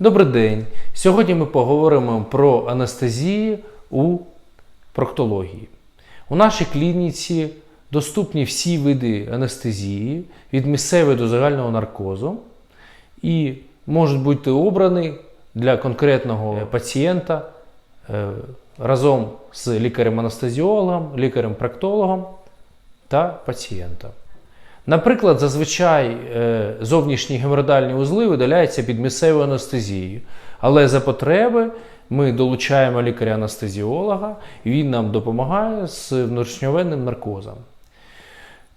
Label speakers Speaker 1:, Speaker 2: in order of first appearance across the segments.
Speaker 1: Добрий день. Сьогодні ми поговоримо про анестезію у проктології. У нашій клініці доступні всі види анестезії від місцевої до загального наркозу і можуть бути обрані для конкретного пацієнта е, разом з лікарем-анестезіологом, лікарем-проктологом та пацієнта. Наприклад, зазвичай е, зовнішні геморроїдальні узли видаляються під місцевою анестезією, але за потреби ми долучаємо лікаря-анестезіолога, і він нам допомагає з внутрішньовенним наркозом.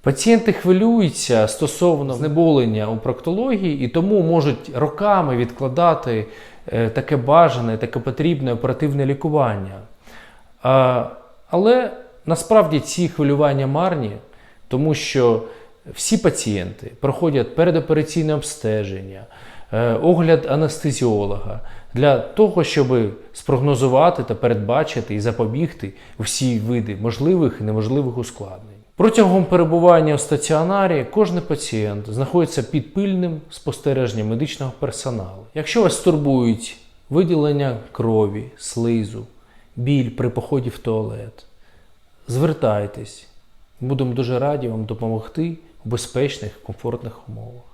Speaker 1: Пацієнти хвилюються стосовно знеболення у проктології і тому можуть роками відкладати е, таке бажане, таке потрібне оперативне лікування. Але насправді ці хвилювання марні, тому що всі пацієнти проходять передопераційне обстеження, е, огляд анестезіолога для того, щоб спрогнозувати та передбачити і запобігти всі види можливих і неможливих ускладнень. Протягом перебування у стаціонарі кожен пацієнт знаходиться під пильним спостереженням медичного персоналу. Якщо вас турбують виділення крові, слизу, біль при поході в туалет, звертайтесь. Будемо дуже раді вам допомогти безпечних, комфортних умовах.